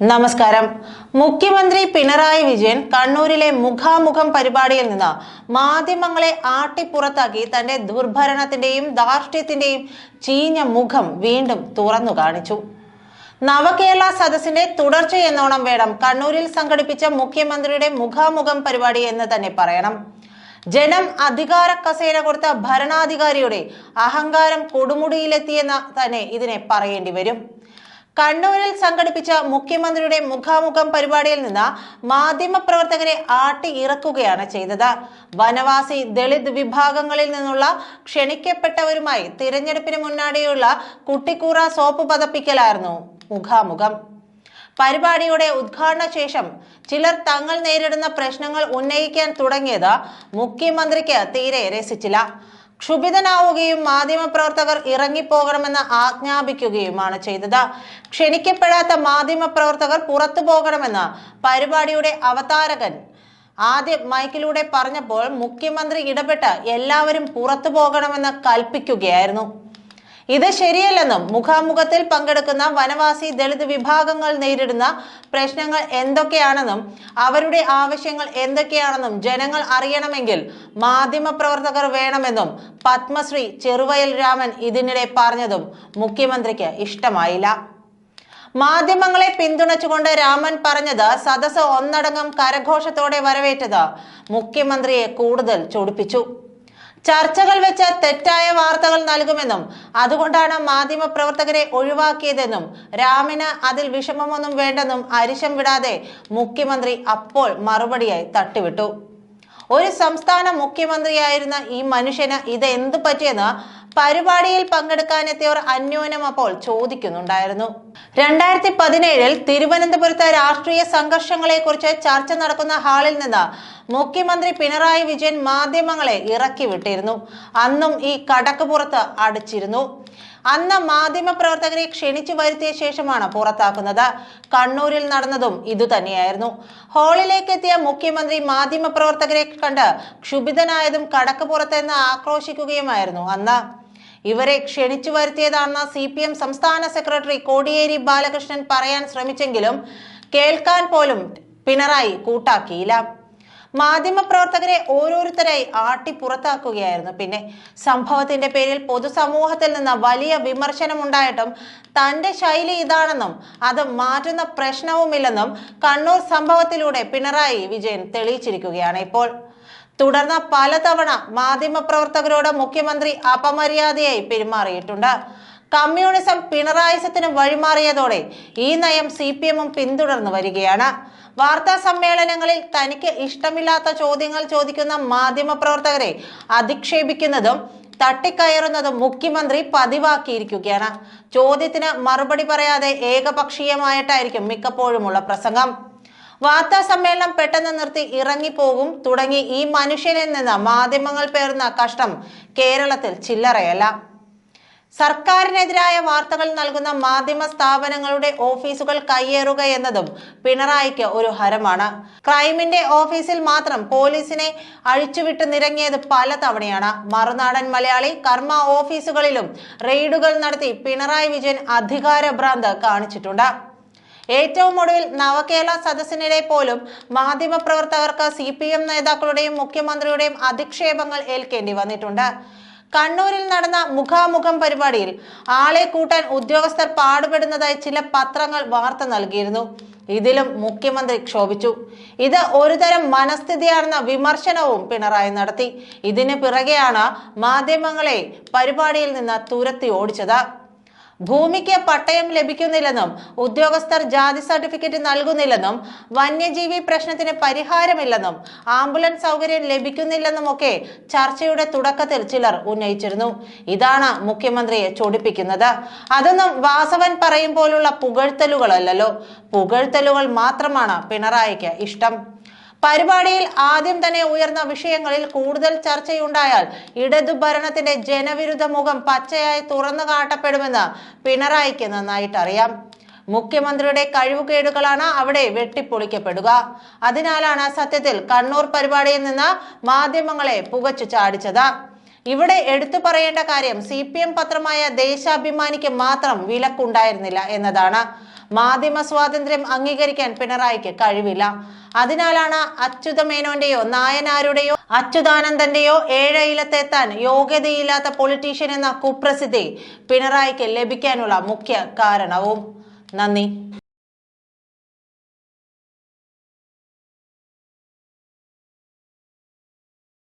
നമസ്കാരം. മുഖ്യമന്ത്രി പിണറായി വിജയൻ കണ്ണൂരിലെ മുഖാമുഖം പരിപാടിയിൽ നിന്ന് മാധ്യമങ്ങളെ ആട്ടിപ്പുറത്താക്കി തന്റെ ദുർഭരണത്തിന്റെയും ധാർഷ്ട്യത്തിന്റെയും ചീഞ്ഞ മുഖം വീണ്ടും തുറന്നു കാണിച്ചു. നവകേരള സദസ്സിന്റെ തുടർച്ചയെന്നോണം വേണം കണ്ണൂരിൽ സംഘടിപ്പിച്ച മുഖ്യമന്ത്രിയുടെ മുഖാമുഖം പരിപാടി എന്ന് തന്നെ പറയണം. ജനം അധികാര കസേര കൊടുത്ത ഭരണാധികാരിയുടെ അഹങ്കാരം കൊടുമുടിയിലെത്തിയെന്ന് തന്നെ ഇതിനെ പറയേണ്ടി വരും. കണ്ണൂരിൽ സംഘടിപ്പിച്ച മുഖ്യമന്ത്രിയുടെ മുഖാമുഖം പരിപാടിയിൽ നിന്ന് മാധ്യമപ്രവർത്തകരെ ആട്ടി ഇറക്കുകയാണ് ചെയ്തത്. വനവാസി ദളിത് വിഭാഗങ്ങളിൽ നിന്നുള്ള ക്ഷണിക്കപ്പെട്ടവരുമായി തിരഞ്ഞെടുപ്പിന് മുന്നാടിയുള്ള കുട്ടിക്കൂറ സോപ്പ് പതപ്പിക്കലായിരുന്നു മുഖാമുഖം. പരിപാടിയുടെ ഉദ്ഘാടന ശേഷം ചിലർ തങ്ങൾ നേരിടുന്ന പ്രശ്നങ്ങൾ ഉന്നയിക്കാൻ തുടങ്ങിയത് മുഖ്യമന്ത്രിക്ക് തീരെ രസിച്ചില്ല. ക്ഷുഭിതനാവുകയും മാധ്യമപ്രവർത്തകർ ഇറങ്ങിപ്പോകണമെന്ന് ആജ്ഞാപിക്കുകയുമാണ് ചെയ്തത്. ക്ഷണിക്കപ്പെടാത്ത മാധ്യമപ്രവർത്തകർ പുറത്തു പോകണമെന്ന് പരിപാടിയുടെ അവതാരകൻ ആദ്യം മൈക്കിലൂടെ പറഞ്ഞപ്പോൾ മുഖ്യമന്ത്രി ഇടപെട്ട് എല്ലാവരും പുറത്തു പോകണമെന്ന് കൽപ്പിക്കുകയായിരുന്നു. ഇത് ശരിയല്ലെന്നും മുഖാമുഖത്തിൽ പങ്കെടുക്കുന്ന വനവാസി ദളിത് വിഭാഗങ്ങൾ നേരിടുന്ന പ്രശ്നങ്ങൾ എന്തൊക്കെയാണെന്നും അവരുടെ ആവശ്യങ്ങൾ എന്തൊക്കെയാണെന്നും ജനങ്ങൾ അറിയണമെങ്കിൽ മാധ്യമപ്രവർത്തകർ വേണമെന്നും പത്മശ്രീ ചെറുവയൽ രാമൻ ഇതിനിടെ പറഞ്ഞതും മുഖ്യമന്ത്രിക്ക് ഇഷ്ടമായില്ല. മാധ്യമങ്ങളെ പിന്തുണച്ചുകൊണ്ട് രാമൻ പറഞ്ഞത് സദസ് ഒന്നടങ്കം കരഘോഷത്തോടെ വരവേറ്റത് മുഖ്യമന്ത്രിയെ കൂടുതൽ ചൊടിപ്പിച്ചു. ചർച്ചകൾ വെച്ച് തെറ്റായ വാർത്തകൾ നൽകുമെന്നും അതുകൊണ്ടാണ് മാധ്യമ പ്രവർത്തകരെ ഒഴിവാക്കിയതെന്നും രാമന് അതിൽ വിഷമമൊന്നും വേണ്ടെന്നും അരിശം വിടാതെ മുഖ്യമന്ത്രി അപ്പോൾ മറുപടിയായി തട്ടിവിട്ടു. ഒരു സംസ്ഥാന മുഖ്യമന്ത്രിയായിരുന്ന ഈ മനുഷ്യന് ഇത് എന്തു പറ്റിയെന്ന് പരിപാടിയിൽ പങ്കെടുക്കാനെത്തിയവർ അന്യോന്യം അപ്പോൾ ചോദിക്കുന്നുണ്ടായിരുന്നു. രണ്ടായിരത്തി പതിനേഴിൽ തിരുവനന്തപുരത്തെ രാഷ്ട്രീയ സംഘർഷങ്ങളെ കുറിച്ച് ചർച്ച നടക്കുന്ന ഹാളിൽ നിന്ന് മുഖ്യമന്ത്രി പിണറായി വിജയൻ മാധ്യമങ്ങളെ ഇറക്കി വിട്ടിരുന്നു. അന്നും ഈ കടക്കുപുറത്ത് അടിച്ചിരുന്നു. അന്ന് മാധ്യമ പ്രവർത്തകരെ ക്ഷണിച്ചു വരുത്തിയ ശേഷമാണ് പുറത്താക്കുന്നത്. കണ്ണൂരിൽ നടന്നതും ഇതുതന്നെയായിരുന്നു ഹാളിലേക്ക് എത്തിയ മുഖ്യമന്ത്രി മാധ്യമ പ്രവർത്തകരെ കണ്ട് ക്ഷുഭിതനായതും കടക്കുപുറത്തെന്ന് ആക്രോശിക്കുകയുമായിരുന്നു അന്ന്. ഇവരെ ക്ഷണിച്ചു വരുത്തിയതാണെന്ന് സി പി എം സംസ്ഥാന സെക്രട്ടറി കോടിയേരി ബാലകൃഷ്ണൻ പറയാൻ ശ്രമിച്ചെങ്കിലും കേൾക്കാൻ പോലും പിണറായി കൂട്ടാക്കിയില്ല. മാധ്യമപ്രവർത്തകരെ ഓരോരുത്തരായി ആട്ടി പുറത്താക്കുകയായിരുന്നു. പിന്നെ സംഭവത്തിന്റെ പേരിൽ പൊതുസമൂഹത്തിൽ നിന്ന് വലിയ വിമർശനം ഉണ്ടായിട്ടും തന്റെ ശൈലി ഇതാണെന്നും അത് മാറ്റുന്ന പ്രശ്നവുമില്ലെന്നും കണ്ണൂർ സംഭവത്തിലൂടെ പിണറായി വിജയൻ തെളിയിച്ചിരിക്കുകയാണ്. ഇപ്പോൾ തുടർന്ന് പലതവണ മാധ്യമപ്രവർത്തകരോട് മുഖ്യമന്ത്രി അപമര്യാദയായി പെരുമാറിയിട്ടുണ്ട്. കമ്മ്യൂണിസം പിണറായിസത്തിന് വഴിമാറിയതോടെ ഈ നയം സി പി എമ്മും പിന്തുടർന്നു വരികയാണ്. വാർത്താ സമ്മേളനങ്ങളിൽ തനിക്ക് ഇഷ്ടമില്ലാത്ത ചോദ്യങ്ങൾ ചോദിക്കുന്ന മാധ്യമപ്രവർത്തകരെ അധിക്ഷേപിക്കുന്നതും തട്ടിക്കയറുന്നതും മുഖ്യമന്ത്രി പതിവാക്കിയിരിക്കുകയാണ്. ചോദ്യത്തിന് മറുപടി പറയാതെ ഏകപക്ഷീയമായിട്ടായിരിക്കും മിക്കപ്പോഴുമുള്ള പ്രസംഗം. വാർത്താ സമ്മേളനം പെട്ടെന്ന് നിർത്തി ഇറങ്ങിപ്പോകും. തുടങ്ങി ഈ മനുഷ്യനിൽ നിന്ന് മാധ്യമങ്ങൾ പേർന്ന കഷ്ടം കേരളത്തിൽ ചില്ലറയല്ല. സർക്കാരിനെതിരായ വാർത്തകൾ നൽകുന്ന മാധ്യമ സ്ഥാപനങ്ങളുടെ ഓഫീസുകൾ കയ്യേറുക എന്നതും പിണറായിക്ക് ഒരു ഹരമാണ്. ക്രൈമിന്റെ ഓഫീസിൽ മാത്രം പോലീസിനെ അഴിച്ചുവിട്ട് നിരങ്ങിയത് പല തവണയാണ് മറുനാടൻ മലയാളി കർമ്മ ഓഫീസുകളിലും റെയ്ഡുകൾ നടത്തി പിണറായി വിജയൻ അധികാര ഭ്രാന്ത് കാണിച്ചിട്ടുണ്ട്. ഏറ്റവും ഒടുവിൽ നവകേരള സദസ്സിനിടെ പോലും മാധ്യമപ്രവർത്തകർക്ക് സി പി എം നേതാക്കളുടെയും മുഖ്യമന്ത്രിയുടെയും അധിക്ഷേപങ്ങൾ ഏൽക്കേണ്ടി വന്നിട്ടുണ്ട്. കണ്ണൂരിൽ നടന്ന മുഖാമുഖം പരിപാടിയിൽ ആളെ കൂട്ടാൻ ഉദ്യോഗസ്ഥർ പാടുപെടുന്നതായി ചില പത്രങ്ങൾ വാർത്ത നൽകിയിരുന്നു. ഇതിലും മുഖ്യമന്ത്രി ക്ഷോഭിച്ചു. ഇത് ഒരുതരം മനസ്ഥിതിയാണെന്ന വിമർശനവും പിണറായി നടത്തി. ഇതിന് പിറകെയാണ് മാധ്യമങ്ങളെ പരിപാടിയിൽ നിന്ന് തുരത്തി ഓടിച്ചത്. ഭൂമിക്ക് പട്ടയം ലഭിക്കുന്നില്ലെന്നും ഉദ്യോഗസ്ഥർ ജാതി സർട്ടിഫിക്കറ്റ് നൽകുന്നില്ലെന്നും വന്യജീവി പ്രശ്നത്തിന് പരിഹാരമില്ലെന്നും ആംബുലൻസ് സൗകര്യം ലഭിക്കുന്നില്ലെന്നും ഒക്കെ ചർച്ചയുടെ തുടക്കത്തിൽ ചിലർ ഉന്നയിച്ചിരുന്നു. ഇതാണ് മുഖ്യമന്ത്രിയെ ചൊടിപ്പിക്കുന്നത്. അതൊന്നും വാസവൻ പറയും പോലുള്ള പുകഴ്ത്തലുകളല്ലല്ലോ. പുകഴ്ത്തലുകൾ മാത്രമാണ് പിണറായിക്ക് ഇഷ്ടം. പരിപാടിയിൽ ആദ്യം തന്നെ ഉയർന്ന വിഷയങ്ങളിൽ കൂടുതൽ ചർച്ചയുണ്ടായാൽ ഇടതു ഭരണത്തിന്റെ ജനവിരുദ്ധ മുഖം പച്ചയായി തുറന്നു കാട്ടപ്പെടുമെന്ന് പിണറായിക്ക് നന്നായിട്ട് അറിയാം മുഖ്യമന്ത്രിയുടെ കഴിവുകേടുകളാണ് അവിടെ വെട്ടിപ്പൊളിക്കപ്പെടുക. അതിനാലാണ് സത്യത്തിൽ കണ്ണൂർ പരിപാടിയിൽ നിന്ന് മാധ്യമങ്ങളെ പുകച്ചു ചാടിച്ചത്. ഇവിടെ എടുത്തു പറയേണ്ട കാര്യം സി പത്രമായ ദേശാഭിമാനിക്ക് മാത്രം വിലക്കുണ്ടായിരുന്നില്ല എന്നതാണ്. മാധ്യമ സ്വാതന്ത്ര്യം അംഗീകരിക്കാൻ പിണറായിക്ക് കഴിവില്ല. അതിനാലാണ് അച്യുതമേനോന്റെയോ നായനാരുടെയോ അച്യുതാനന്ദന്റെയോ ഏഴയിലത്തെത്താൻ യോഗ്യതയില്ലാത്ത പൊളിറ്റീഷ്യൻ എന്ന കുപ്രസിദ്ധി പിണറായിക്ക് ലഭിക്കാനുള്ള മുഖ്യ കാരണവും. നന്ദി.